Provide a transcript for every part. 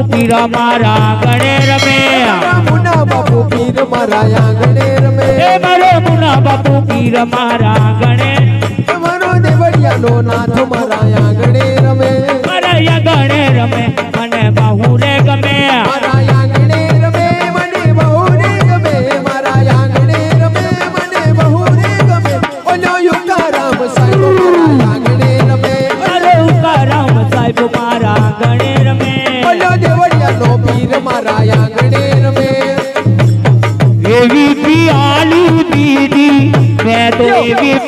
બાપુ પીર મારા ગણે રમે. મુના બાપુ પીર મારા આંગણે રમે એ મારો મુના બાપુ પીર મારા ગણે. મારો દેવળિયાનો નાથ મારા આંગણે રમે. મારા યા ગણે રમે.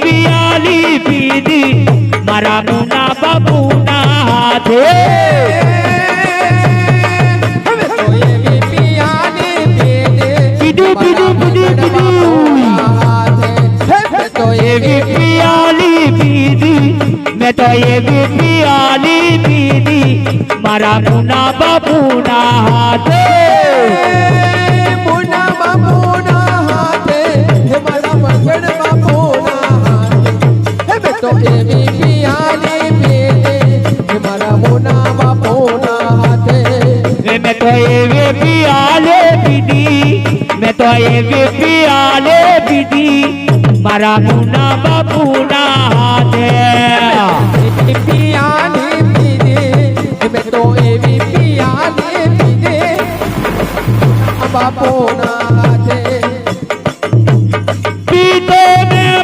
પિયાલી પીધી મારા મુના બાપુના હાથે. મેં તો એવી પિયાલી પીધી મારા મુના બાપુના હાથે. એવી પિયાલે દીદી મારા મુના બાપુના હાથે. મેં તો એવી બાપુના હાથે. પીતો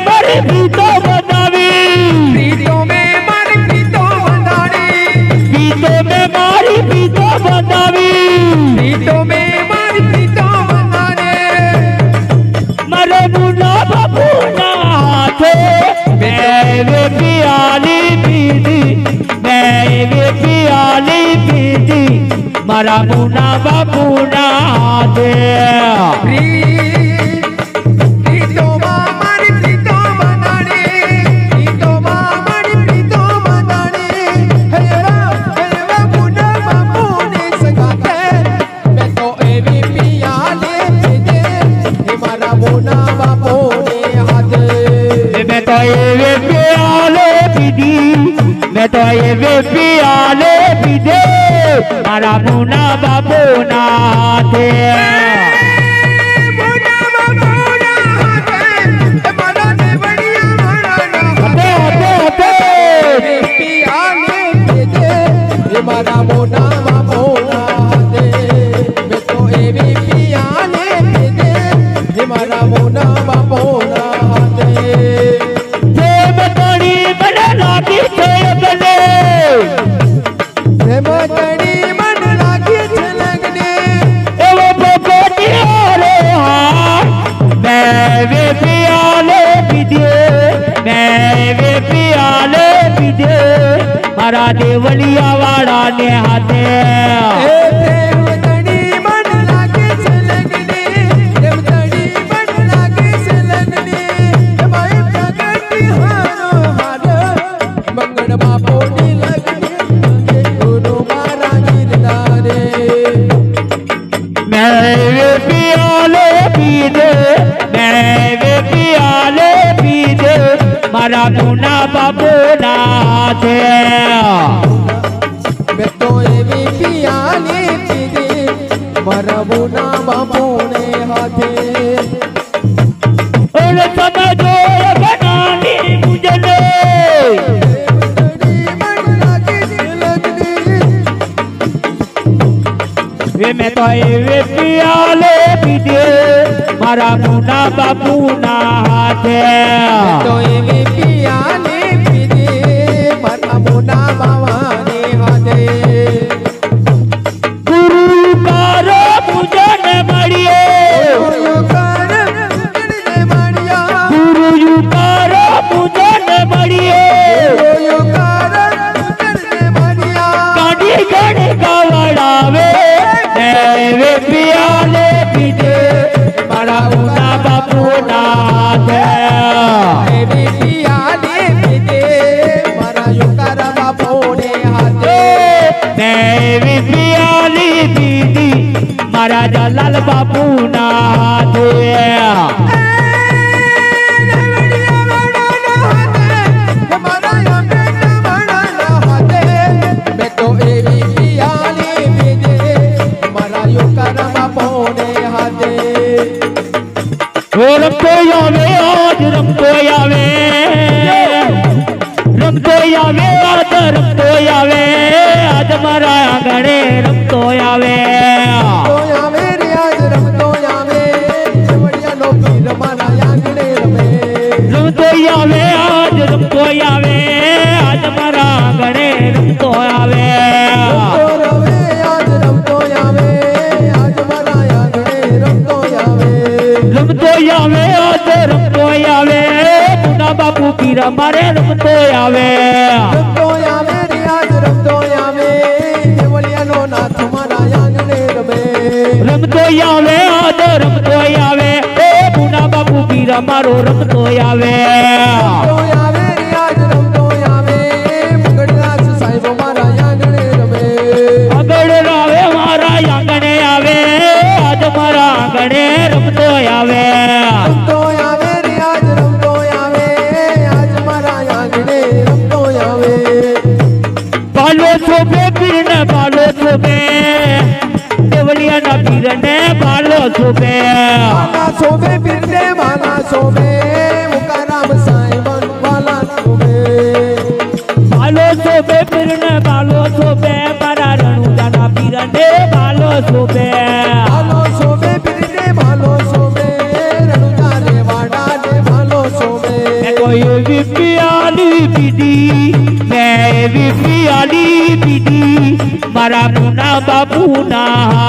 મારી પીતો બનાવી મેં મારી પીતો મે મારી પીતો બનાવી પ્રીતો મેં એવી પિયાલી પીધી મારા મુના બાપુના દે પ્રીતોમાં મારા મુના બાપુના હાથે. મારા દેવલિયા વાળાને હાથે એ પ્રેમ તણી મન લાગે છે લગને પ્રેમ તણી મન લાગે છે લગને એ ભાઈ પ્રગટી હારો હાર મંગળ બાપોની લગને ગુરુ મારા ગિરધારે મેં વે પિયાલે પીધે મેં વે પિયાલે પીધે મારા મુના બાબુના હાથે મેં તો એવી પિયાલી પીધી મારા બુના બાપુને હાથે ઓરે તમે જો બનાની મુજને તણી મન લાગે છે લગને વે મેં તો એવે પિયાલે પીધે મારા મુના બાપુના હાથે તો એવી પિયાલી ગણ ગવડાવે એવે પિયાલે પીધે મારા મુના બાપુના હાથે. એવી પિયાલી પીધી મારા યુકાર બાપુને હાથે. દેવી પિયાલી પીધી મારા જલાલ બાપુ ના હાથે. બાપુ પીર મારે રમતો આવે. રમતો આવે રે રમતો આવે. વડિયાનો નાથ મારા આંગણે રમે. રમતો આવે આજ રમતો આવે. એ મુના બાપુ પીર મારો રમતો આવે.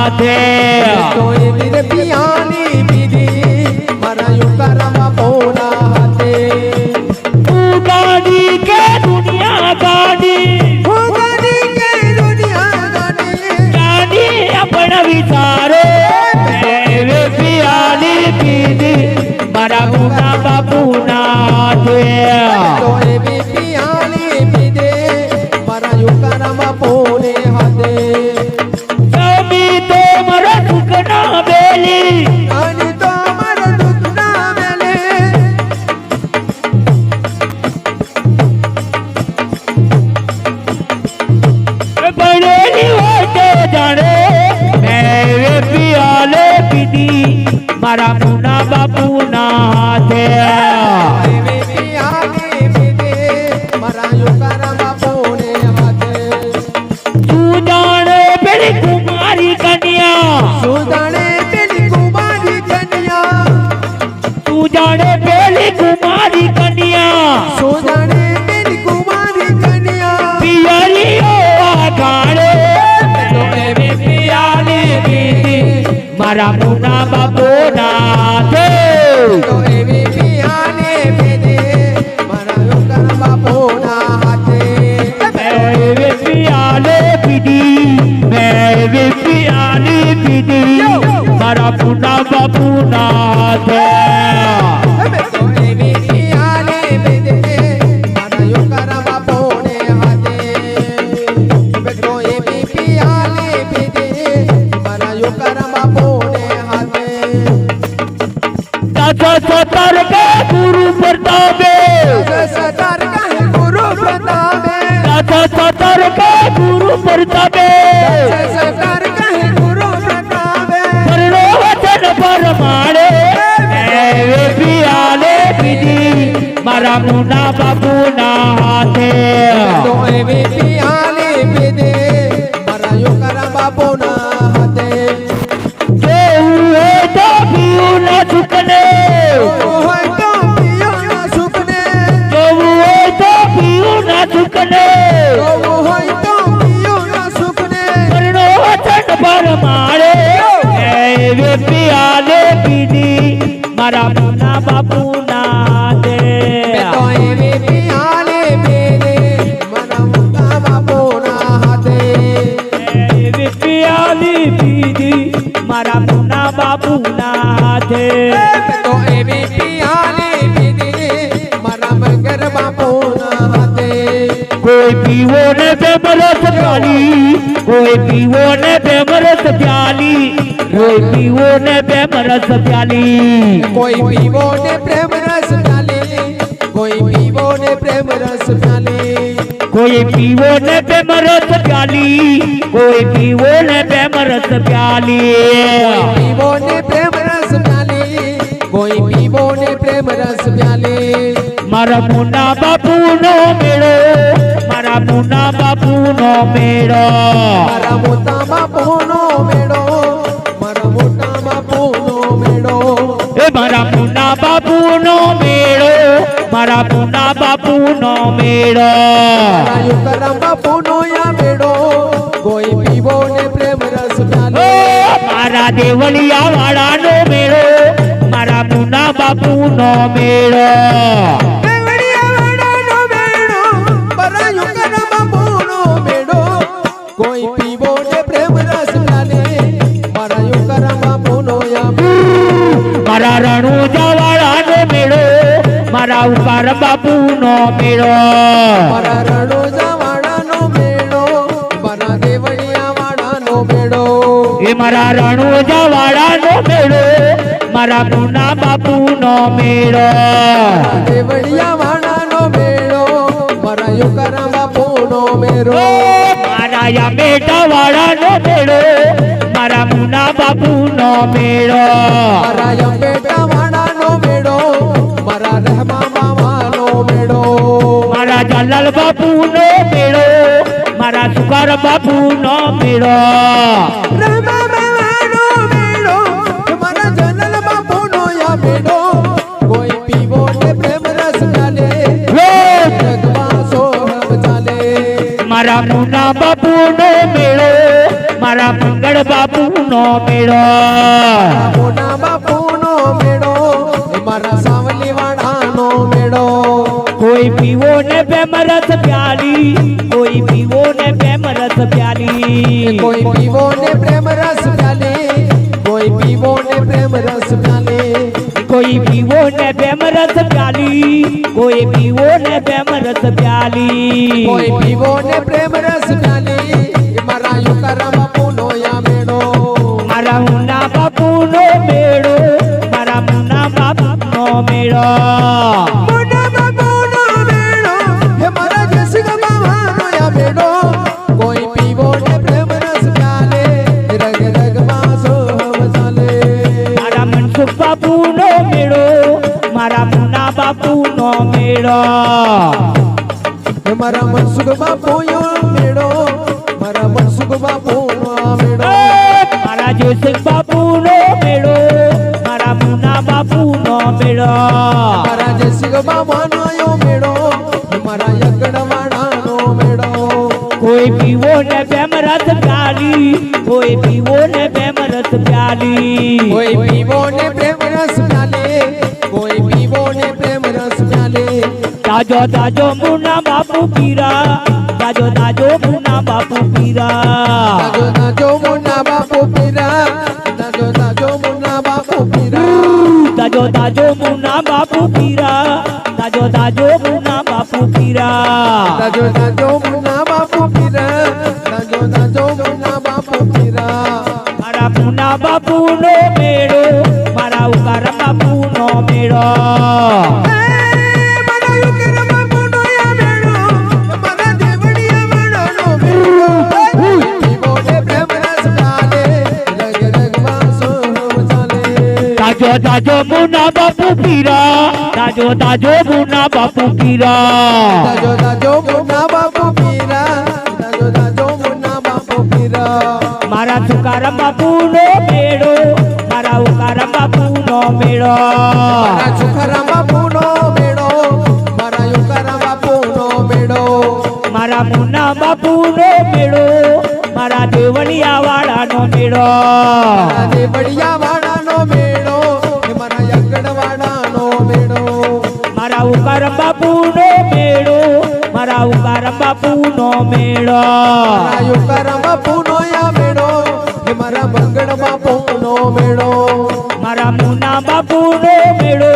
બાપુના પેલી કુમારી કન્યા સુદાણે પેલી કુમારી કન્યા પિયરીઓ આગાડે તો એવી પિયાલે પીધી મારા મુના બાપુના હાથે તો એવી પિયાની પીધે મારા યુકારામ બાપોના હાથે મેં એવી પિયાલે પીધી મેં એવી પિયાલે પીધી મારા પુના બાપુના હાથે તો પીધી મારા મુના બાપુના હાથે તો એવી પિયાની પીધે મારા યુકારામ બાપોના હાથે કેવું હોય તો પીવું ના ચૂકને હોય તો પિયોના સુખને જોવું હોય તો પીવું ના ચૂકને જોવું હોય તો પિયોના સુખને પરણો વચન પરમાણે એવી પિયાલે પીધી મારા મુના બાપુના હાથે કોઈ પીવો ને બેમરસ પ્યાલી કોઈ પીવો ને બેમરસ પ્યાલી કોઈ પીવો ને બેમરસ પ્યાલી કોઈ પીવો ને પ્રેમ રસ પ્યાલી કોઈ પીવો ને પ્રેમ રસ પ્યાલી કોઈ પીવો ને બેમરસ પ્યાલી કોઈ પીવો ને બેમરસ પ્યાલી પીવો ને પ્રેમ રસ પ્યાલી કોઈ પીવો ને પ્રેમ રસ પ્યાલી મારા મુના બાપુ નો મેળો મારા મુના બાપુનો મેળો. મારા મોટા બાપુનો મેળો મારા મોટા બાપુનો મેળો. એ મારા મુના બાપુનો મેળો મારા મુના બાપુનો મેળો. રાયુ બાપુ નો યા મેળો કોઈ પીવો ને પ્રેમ રસ ઓ, મારા દેવલિયા વાળા નો મેળો મારા મુના બાપુનો મેળો. મારા રણુજા વાળાનો મેળો મારા મુના બાપુનો મેળો. દેવળિયાવાડાનો મેળો મારા યુકરા બાપુનો મેળો. મારા યામેટા વાળાનો મેળો મારા મુના બાપુ નો મેળો. મારા યંબેટાવાડાનો મેળો મારા રહેમા મેળો. મારા જલાલ બાપુનો મેળો મારા સુકાર બાપુનો મેળો. રહેમા મારા મુના બાપુનો મેળો મારા મંગળ બાપુ નો મેળો મોના બાપુનો મેળો. મારા સાવલી વાડાનો મેળો કોઈ પીવો ને બે રસ પ્યાલી, કોઈ પીવો ને બે રસ પ્યાલી. કોઈ પીવો ને ને પ્રેમ રસ પ્યાલી. કોઈ પીવો ને બેમ રસ પ્યાલી. કોઈ પીવો ને પ્રેમ રસ પ્યાલી. મારા બાપુ બાપુનો યા મેળો. મારા મુના બાપુનો મેળો. મારા મુના બાપુનો મેળો. મારા મુના બાપુનો મેળો. હે મારા મનસુખ બાપુનો મેળો મારા મનસુખ બાપુનો મેળો. મારા જોસિંહ બાપુ નો મેળો મારા મુના બાપુનો મેળો. મારા જસિંગ બાબાનો નો મેળો મારા યગડવાડાનો મેળો. કોઈ પીવો ને રસ પ્યાલી કોઈ પીવો ને રસ પ્યાલી. કોઈ પીવો ને તાજો દાજો મુના બાપુ પીરા. દાજો દાજો મુના બાપુ પીરા. દાજો દાજો મુના બાપુ પીરા. દાજો દાજો મુના બાપુ પીરા. દાજો દાજો મુના બાપુ પીરા. દાજો દાજો મુના બાપુ પીરા. દાજો તાજો તાજો તાજો મુના બાપુ પીરા. તાજો તાજો મુના બાપુ પીરા. તાજો તાજો મુના બાપુ પીરા. તાજો તાજો મુના બાપુ પીરા. મારા તુકારામ બાપુ નો મેળો મારા ઉકારામ બાપુનો મેળો. મારા તુકારામ બાપુ નો મેળો મારા ઉકારામ બાપુ નો મેળો. મારા મુના બાપુનો મેળો મારા દેવળિયા વાળાનો મેળો. મારા મેળો. મારા યુકારા બાપુનો યા મેળો. હે મારા બંગડ બાપુનો મેળો. મારા મુના બાપુનો મેળો.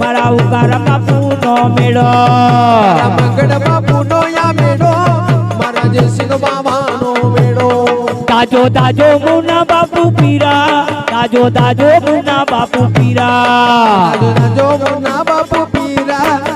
મારા ઉકારામ બાપુનો મેળો. બંગડ બાપુનો યા મેળો. મારા જયસિંહ બાબાનો મેળો. તાજો તાજો મુના બાપુ પીરા. તાજો તાજો મુના બાપુ પીરા. તાજો તાજો મુના બાપુ પીરા.